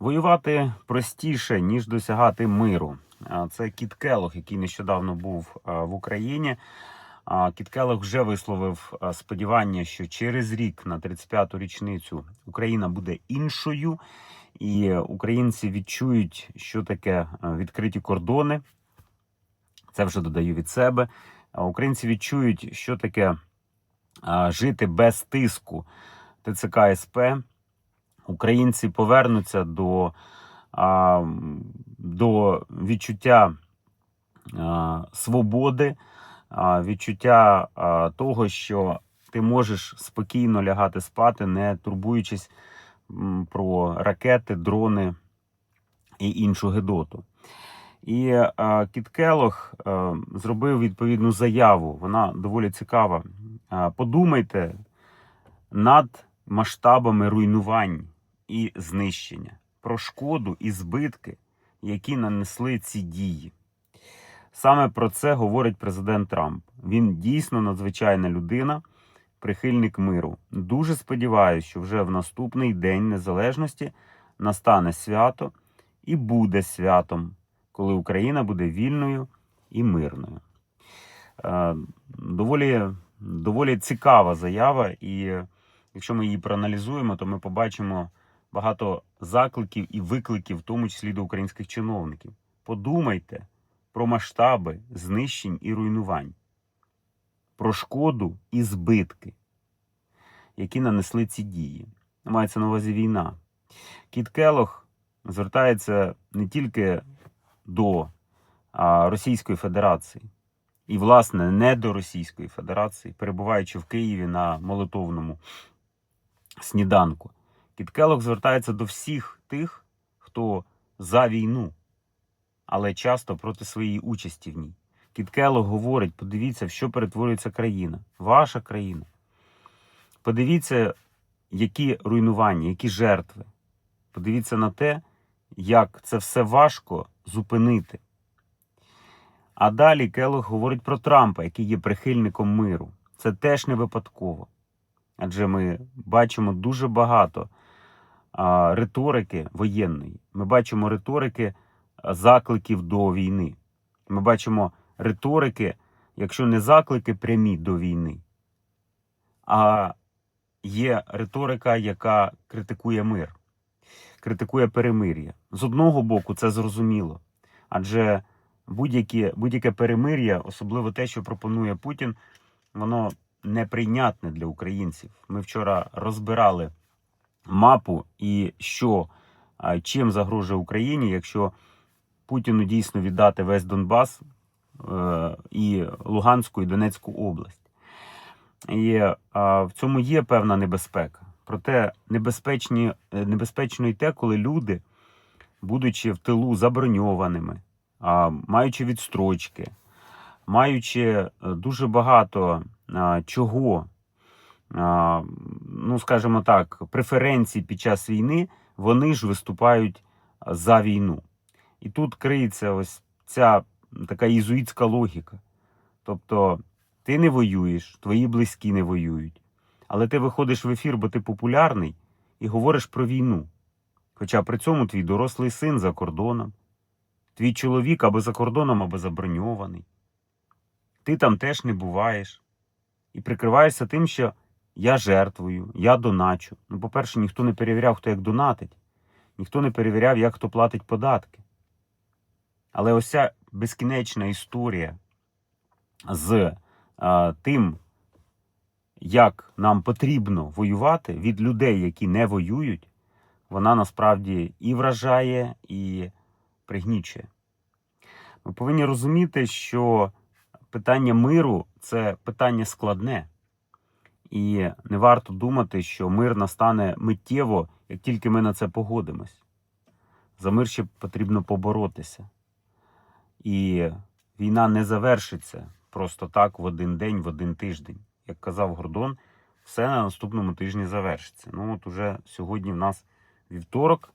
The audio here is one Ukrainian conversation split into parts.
Воювати простіше, ніж досягати миру. Це Кіт Келох, який нещодавно був в Україні. Кіт Келох вже висловив сподівання, що через рік на 35-ту річницю Україна буде іншою, і українці відчують, що таке відкриті кордони. Це вже додаю від себе. Українці відчують, що таке жити без тиску ТЦК СП. Українці повернуться до, а, до відчуття а, свободи, а, відчуття а, того, що ти можеш спокійно лягати спати, не турбуючись про ракети, дрони і іншу гедоту. І а, Кіт Келох а, зробив відповідну заяву. Вона доволі цікава. А, подумайте над масштабами руйнувань і знищення, про шкоду і збитки, які нанесли ці дії. Саме про це говорить президент Трамп. Він дійсно надзвичайна людина, прихильник миру. Дуже сподіваюся, що вже в наступний день незалежності настане свято і буде святом, коли Україна буде вільною і мирною. Е, Доволі, доволі цікава заява, і якщо ми її проаналізуємо, то ми побачимо багато закликів і викликів, в тому числі до українських чиновників. Подумайте про масштаби знищень і руйнувань, про шкоду і збитки, які нанесли ці дії. Мається на увазі війна. Кіт Келох звертається не тільки до Російської Федерації, і, власне, не до Російської Федерації, перебуваючи в Києві на молитовному сніданку. Келох звертається до всіх тих, хто за війну, але часто проти своєї участі в ній. Кіт Келох говорить: подивіться, в що перетворюється країна, ваша країна. Подивіться, які руйнування, які жертви. Подивіться на те, як це все важко зупинити. А далі Келох говорить про Трампа, який є прихильником миру. Це теж не випадково. Адже ми бачимо дуже багато риторики воєнної. Ми бачимо риторики закликів до війни. Ми бачимо риторики, якщо не заклики прямі до війни, а є риторика, яка критикує мир, критикує перемир'я. З одного боку, це зрозуміло. Адже будь-яке будь перемир'я, особливо те, що пропонує Путін, воно неприйнятне для українців. Ми вчора розбирали мапу і що чим загрожує Україні, якщо Путіну дійсно віддати весь Донбас е, і Луганську і Донецьку область. І в цьому є певна небезпека. Проте небезпечні, е, небезпечно й те, коли люди, будучи в тилу заброньованими, маючи відстрочки, маючи е, дуже багато чого, ну скажімо так, преференцій під час війни, вони ж виступають за війну. І тут криється ось ця така єзуїтська логіка. Тобто ти не воюєш, твої близькі не воюють, але ти виходиш в ефір, бо ти популярний, і говориш про війну. Хоча при цьому твій дорослий син за кордоном, твій чоловік або за кордоном, або заброньований. Ти там теж не буваєш. І прикриваєшся тим, що я жертвую, я доначу. Ну, по-перше, ніхто не перевіряв, хто як донатить, ніхто не перевіряв, як хто платить податки. Але ось ця безкінечна історія з а, тим, як нам потрібно воювати від людей, які не воюють, вона насправді і вражає, і пригнічує. Ми повинні розуміти, що питання миру це питання складне. І не варто думати, що мир настане миттєво, як тільки ми на це погодимось. За мир ще потрібно поборотися. І війна не завершиться просто так в один день, в один тиждень. Як казав Гордон, все на наступному тижні завершиться. Ну от уже сьогодні в нас вівторок,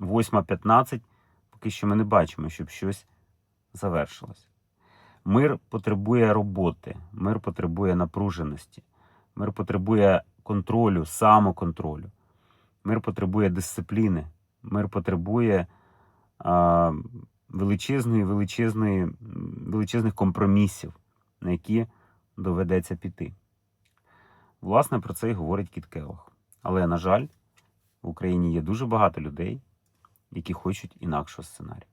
8.15. Поки що ми не бачимо, щоб щось завершилось. Мир потребує роботи, мир потребує напруженості, мир потребує контролю, самоконтролю, мир потребує дисципліни, Мир потребує а, величезної, величезної, величезних компромісів, на які доведеться піти. Власне, про це і говорить Кіт Келлог. Але, на жаль, в Україні є дуже багато людей, які хочуть інакшого сценарію.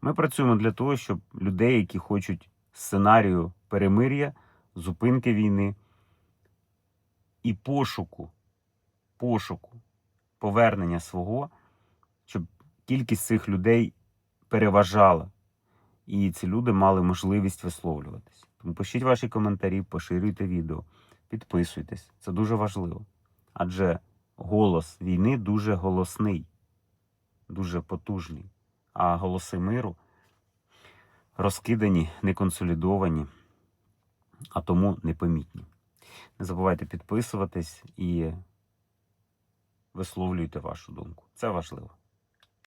Ми працюємо для того, щоб людей, які хочуть сценарію перемир'я, зупинки війни і пошуку, пошуку, повернення свого, щоб кількість цих людей переважала, і ці люди мали можливість висловлюватись. Тому пишіть ваші коментарі, поширюйте відео, підписуйтесь. Це дуже важливо. Адже голос війни дуже голосний, дуже потужний. А голоси миру розкидані, не консолідовані, а тому непомітні. Не забувайте підписуватись і висловлюйте вашу думку. Це важливо.